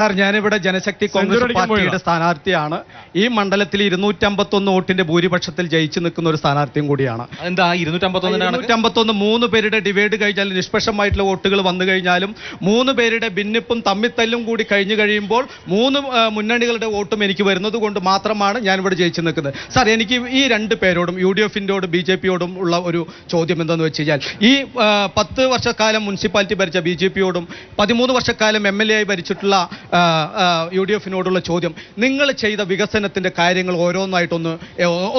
Sir ഞാനിവിടെ ജനശക്തി കോൺഗ്രസ് പാർട്ടിയുടെ സ്ഥാനാർത്ഥിയാണ്. ഈ മണ്ഡലത്തിൽ ഇരുന്നൂറ്റമ്പത്തൊന്ന് വോട്ടിന്റെ ഭൂരിപക്ഷത്തിൽ ജയിച്ചു നിൽക്കുന്ന ഒരു സ്ഥാനാർത്ഥിയും കൂടിയാണ്. എന്താ ഇരുന്നൂറ്റമ്പത്തൊന്ന് മൂന്ന് പേരുടെ ഡിവൈഡ് കഴിഞ്ഞാൽ നിഷ്പക്ഷമായിട്ടുള്ള വോട്ടുകൾ വന്നു കഴിഞ്ഞാലും മൂന്ന് പേരുടെ ഭിന്നിപ്പും തമ്മിത്തല്ലും കൂടി കഴിഞ്ഞു കഴിയുമ്പോൾ മൂന്ന് മുന്നണികളുടെ വോട്ടും എനിക്ക് വരുന്നത് കൊണ്ട് മാത്രമാണ് ഞാനിവിടെ ജയിച്ചു നിൽക്കുന്നത്. സാർ എനിക്ക് ഈ രണ്ട് പേരോടും യു ഡി എഫിന്റെയോടും ബി ജെ പിയോടും ഉള്ള ഒരു ചോദ്യം എന്താണെന്ന് വെച്ച് കഴിഞ്ഞാൽ ഈ പത്ത് വർഷക്കാലം മുനിസിപ്പാലിറ്റി ഭരിച്ച ബി ജെ പിയോടും പതിമൂന്ന് വർഷക്കാലം എം എൽ എ ആയി ഭരിച്ചിട്ടുള്ള യു ഡി എഫിനോടുള്ള ചോദ്യം. നിങ്ങൾ ചെയ്ത വികസനത്തിന്റെ കാര്യങ്ങൾ ഓരോന്നായിട്ടൊന്ന്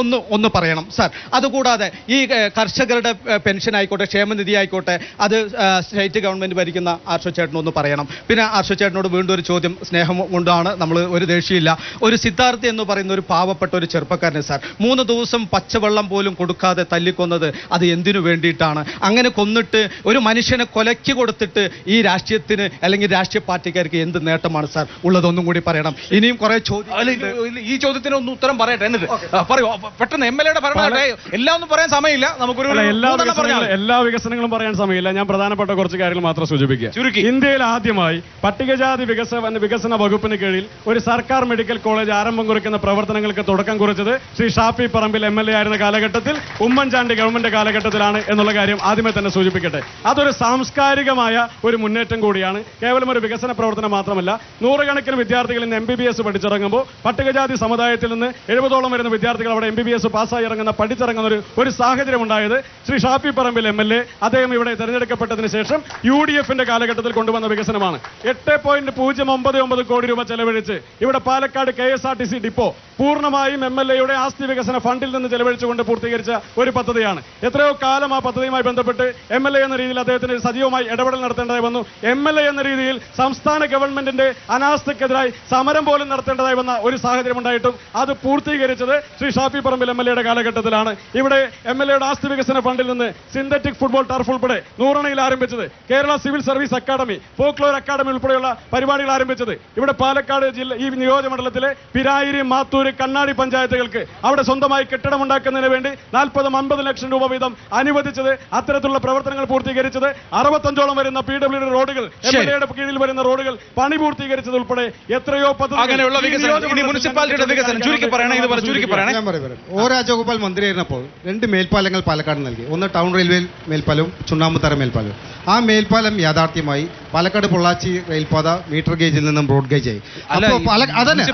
ഒന്ന് ഒന്ന് പറയണം സാർ. അതുകൂടാതെ ഈ കർഷകരുടെ പെൻഷൻ ആയിക്കോട്ടെ ക്ഷേമനിധി ആയിക്കോട്ടെ അത് സ്റ്റേറ്റ് ഗവൺമെന്റ് ഭരിക്കുന്ന ആർഷോ ചേട്ടനൊന്ന് പറയണം. പിന്നെ ആർഷോ ചേട്ടനോട് വീണ്ടും ഒരു ചോദ്യം സ്നേഹം കൊണ്ടാണ് നമ്മൾ ഒരു ദേഷ്യമില്ല. ഒരു സിദ്ധാർത്ഥി എന്ന് പറയുന്ന ഒരു പാവപ്പെട്ട ഒരു ചെറുപ്പക്കാരനെ സാർ. മൂന്ന് ദിവസം പച്ചവെള്ളം പോലും കൊടുക്കാതെ തല്ലിക്കൊന്നത് അത് എന്തിനു വേണ്ടിയിട്ടാണ്? അങ്ങനെ കൊന്നിട്ട് ഒരു മനുഷ്യനെ കൊലയ്ക്ക് കൊടുത്തിട്ട് ഈ രാഷ്ട്രീയത്തിന് അല്ലെങ്കിൽ രാഷ്ട്രീയ പാർട്ടിക്കാർക്ക് എന്ത് നേട്ടമാണ്? സാർ. ഉള്ളതൊന്നും കൂടി പറയണം. ഇനിയും കുറെ ചോദ്യം ഈ ചോദ്യത്തിന് ഒന്ന് ഉത്തരം പറയട്ടെ എന്നിട്ട് പറയൂ. പെട്ടെന്ന് എം എൽ എയുടെ ഭരണം എല്ലാം ഒന്നും പറയാൻ സമയമില്ല. നമുക്കൊരു എല്ലാ വികസനങ്ങളും എല്ലാ വികസനങ്ങളും പറയാൻ സമയമില്ല. ഞാൻ പ്രധാനപ്പെട്ട കുറച്ച് കാര്യങ്ങൾ മാത്രം സൂചിപ്പിക്കുക. ചുരുക്കി. ഇന്ത്യയിൽ ആദ്യമായി പട്ടികജാതി വികസന വികസന വകുപ്പിന് കീഴിൽ ഒരു സർക്കാർ മെഡിക്കൽ കോളേജ് ആരംഭം കുറിക്കുന്ന പ്രവർത്തനങ്ങൾക്ക് തുടക്കം കുറിച്ചത് Shri Shafi Parambil M L A ആയിരുന്ന കാലഘട്ടത്തിൽ ഉമ്മൻചാണ്ടി ഗവൺമെന്റ് കാലഘട്ടത്തിലാണ് എന്നുള്ള കാര്യം ആദ്യമേ തന്നെ സൂചിപ്പിക്കട്ടെ. അതൊരു സാംസ്കാരികമായ ഒരു മുന്നേറ്റം കൂടിയാണ്. കേവലം ഒരു വികസന പ്രവർത്തനം മാത്രമല്ല നൂറുകണക്കിന് വിദ്യാർത്ഥികൾ ഇന്ന് എം ബി ബി എസ് പഠിച്ചിറങ്ങുമ്പോൾ പട്ടികജാതി സമുദായത്തിൽ നിന്ന് എഴുപതോളം വരുന്ന വിദ്യാർത്ഥികൾ അവിടെ എം ബി ബി എസ് പാസ്സായി ഇറങ്ങുന്ന പഠിച്ചിറങ്ങുന്ന ഒരു സാഹചര്യം ഉണ്ടായത് Shri Shafi Parambil M L A അദ്ദേഹം ഇവിടെ തെരഞ്ഞെടുക്കപ്പെട്ടതിന് ശേഷം യു ഡി എഫിന്റെ കാലഘട്ടത്തിൽ കൊണ്ടുവന്ന വികസനമാണ്. എട്ട് പോയിന്റ് പൂജ്യം ഒമ്പത് ഒമ്പത് കോടി രൂപ ചെലവഴിച്ച് ഇവിടെ Palakkad K S R T C depot പൂർണമായും എം എൽ എയുടെ ആസ്തി വികസന ഫണ്ടിൽ നിന്ന് ചെലവഴിച്ചുകൊണ്ട് പൂർത്തീകരിച്ച ഒരു പദ്ധതിയാണ്. എത്രയോ കാലം ആ പദ്ധതിയുമായി ബന്ധപ്പെട്ട് എം എൽ എ എന്ന രീതിയിൽ അദ്ദേഹത്തിന് സജീവമായി ഇടപെടൽ നടത്തേണ്ടതായി വന്നു. എം എൽ എ എന്ന രീതിയിൽ സംസ്ഥാന ഗവൺമെന്റിന്റെ അനാസ്ഥക്കെതിരായി സമരം പോലും നടത്തേണ്ടതായി വന്ന ഒരു സാഹചര്യം ഉണ്ടായിട്ടും അത് പൂർത്തീകരിച്ചത് ശ്രീ ഷാഫി പറമ്പിൽ എം എൽ എയുടെ കാലഘട്ടത്തിലാണ്. ഇവിടെ എം എൽ എയുടെ ആസ്തി വികസന ഫണ്ടിൽ നിന്ന് സിന്തറ്റിക് ഫുട്ബോൾ ടർഫ് ഉൾപ്പെടെ നൂറണയിൽ ആരംഭിച്ചത്. Kerala civil service academy folklore academy ഉൾപ്പെടെയുള്ള പരിപാടികൾ ആരംഭിച്ചത്. ഇവിടെ പാലക്കാട് ജില്ല ഈ നിയോജകമണ്ഡലത്തിലെ പിരായിരി മാത്തൂര് കണ്ണാടി പഞ്ചായത്തുകൾക്ക് അവിടെ സ്വന്തമായി കെട്ടിടം ഉണ്ടാക്കുന്നതിന് വേണ്ടി നാൽപ്പതും അമ്പത് ലക്ഷം രൂപ വീതം അനുവദിച്ചത്. അത്തരത്തിലുള്ള പ്രവർത്തനങ്ങൾ പൂർത്തീകരിച്ചത് അറുപത്തഞ്ചോളം വരുന്ന പി ഡബ്ല്യു റോഡുകൾ എം എൽ എയുടെ കീഴിൽ വരുന്ന റോഡുകൾ പണി പൂർത്തീകരിച്ചത് ഉൾപ്പെടെ എത്രയോ പദ്ധതികൾ അങ്ങനെയുള്ള വികസനം. മുനിസിപ്പാലിറ്റിയുടെ വികസനം. ചുരുക്കി പറയണേ ഇത് പറ ചുരുക്കി പറയണേ. ഞാൻ പറയാം ഓ രാജഗോപാൽ മന്ത്രിയായിരുന്നപ്പോൾ രണ്ട് മേൽപ്പാലങ്ങൾ പാലക്കാട് നൽകി. ഒന്ന് ടൗൺ റെയിൽവേ മേൽപ്പാലവും ചുണ്ണാമ്പുത്തറ മേൽപ്പാലവും. ആ മേൽപ്പാലം യാഥാർത്ഥ്യമായി പാലക്കാട് പൊള്ളാച്ചി റെയിൽപാത മീറ്റർ ഗേജിൽ നിന്നും ബ്രോഡ് ഗേജ് ആയി അപ്പോൾ അതന്നെ.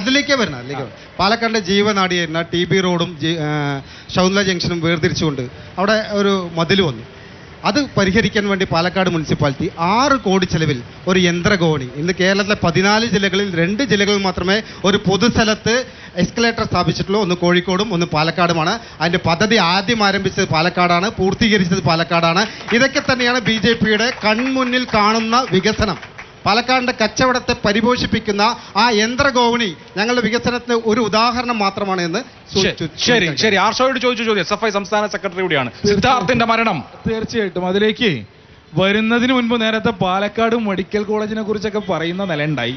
അതിലേക്കേ വരണം അതിലേക്ക് വരുന്നത്. പാലക്കാടിന്റെ ജീവനാടിയായിരുന്ന ടി ബി റോഡും ശൗന്ദ ജംഗ്ഷനും വേർതിരിച്ചുകൊണ്ട് അവിടെ ഒരു മതിൽ വന്നു. അത് പരിഹരിക്കാൻ വേണ്ടി പാലക്കാട് മുനിസിപ്പാലിറ്റി ആറ് കോടി ചെലവിൽ ഒരു യന്ത്രഗോണി. ഇന്ന് കേരളത്തിലെ പതിനാല് ജില്ലകളിൽ രണ്ട് ജില്ലകളിൽ മാത്രമേ ഒരു പൊതുസ്ഥലത്ത് എസ്കലേറ്റർ സ്ഥാപിച്ചിട്ടുള്ളൂ. ഒന്ന് കോഴിക്കോടും ഒന്ന് പാലക്കാടുമാണ്. അതിന്റെ പദ്ധതി ആദ്യം ആരംഭിച്ചത് പാലക്കാടാണ് പൂർത്തീകരിച്ചത് പാലക്കാടാണ്. ഇതൊക്കെ തന്നെയാണ് ബി കൺമുന്നിൽ കാണുന്ന വികസനം. പാലക്കാടിന്റെ കച്ചവടത്തെ പരിപോഷിപ്പിക്കുന്ന ആ യന്ത്രഗോവണി ഞങ്ങളുടെ വികസനത്തിന് ഒരു ഉദാഹരണം മാത്രമാണ് എന്ന് ശരി. ശരി. ആർഷോയോട് ചോദിച്ചു ചോദ്യം. എസ് എഫ് ഐ സംസ്ഥാന സെക്രട്ടറി കൂടിയാണ്. സിദ്ധാർത്ഥിന്റെ മരണം. തീർച്ചയായിട്ടും. അതിലേക്ക് വരുന്നതിന് മുൻപ് നേരത്തെ പാലക്കാട് മെഡിക്കൽ കോളേജിനെ കുറിച്ചൊക്കെ പറയുന്ന നിലയുണ്ടായി.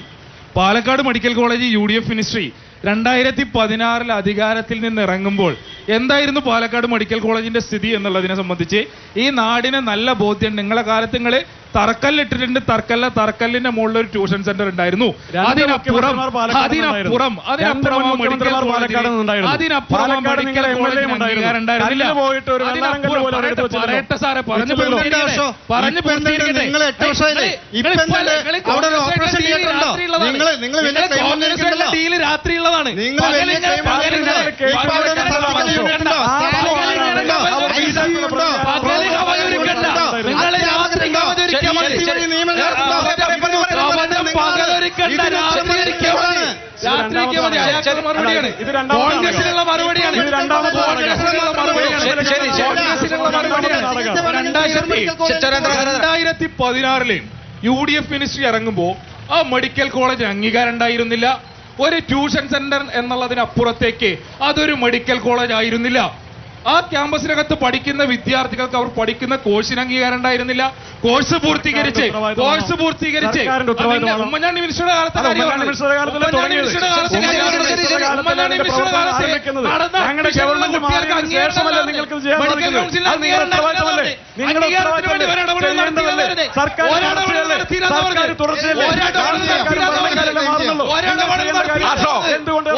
Palakkad medical college U D F ministry രണ്ടായിരത്തി പതിനാറിൽ അധികാരത്തിൽ നിന്ന് ഇറങ്ങുമ്പോൾ എന്തായിരുന്നു പാലക്കാട് മെഡിക്കൽ കോളേജിന്റെ സ്ഥിതി എന്നുള്ളതിനെ സംബന്ധിച്ച് ഈ നാടിന് നല്ല ബോധ്യം. നിങ്ങളെ കാലത്ത് നിങ്ങൾ തറക്കല്ലിട്ടിട്ടുണ്ട്. തർക്കല്ല തറക്കല്ലിന്റെ മുകളിൽ ഒരു ട്യൂഷൻ സെന്റർ ഉണ്ടായിരുന്നു. അതിനപ്പുറം അതിനപ്പുറം അതിനപ്പുറം മെഡിക്കൽ കോളേജ് അതിനപ്പുറം മെഡിക്കൽ കോളേജിന്. അംഗീകാരം ഉണ്ടായിരുന്നില്ല. അതിനപ്പുറം പറയട്ടെ, പറഞ്ഞു. നിങ്ങൾ എട്ട് അവിടെ ഓപ്പറേഷൻ തിയേറ്റർ ഉണ്ടോ? നിങ്ങൾ- നിങ്ങൾ രാത്രിയുള്ളതാണ്. പകലൊരുക്കണ്ട. രാത്രിക്ക് മതി. മറുപടിയാണ്. കോൺഗ്രസിനുള്ള മറുപടിയാണ്. കോൺഗ്രസിനുള്ള മറുപടിയാണ്. രണ്ടായിരത്തി പതിനാറിലെയും യു ഡി എഫ് മിനിസ്ട്രി ഇറങ്ങുമ്പോ ആ മെഡിക്കൽ കോളേജ് അംഗീകാരം ഉണ്ടായിരുന്നില്ല. ഒരു ട്യൂഷൻ സെന്റർ എന്നുള്ളതിനപ്പുറത്തേക്ക് അതൊരു മെഡിക്കൽ കോളേജ് ആയിരുന്നില്ല. ആ ക്യാമ്പസിനകത്ത് പഠിക്കുന്ന വിദ്യാർത്ഥികൾക്ക് അവർ പഠിക്കുന്ന കോഴ്സിന് അംഗീകാരം ഉണ്ടായിരുന്നില്ല. കോഴ്സ് പൂർത്തീകരിച്ച് കോഴ്സ് പൂർത്തീകരിച്ച്. ഉമ്മൻചാണ്ടി മിനിസ്റ്ററുടെ കാലത്ത് സർക്കാർ എന്തുകൊണ്ട്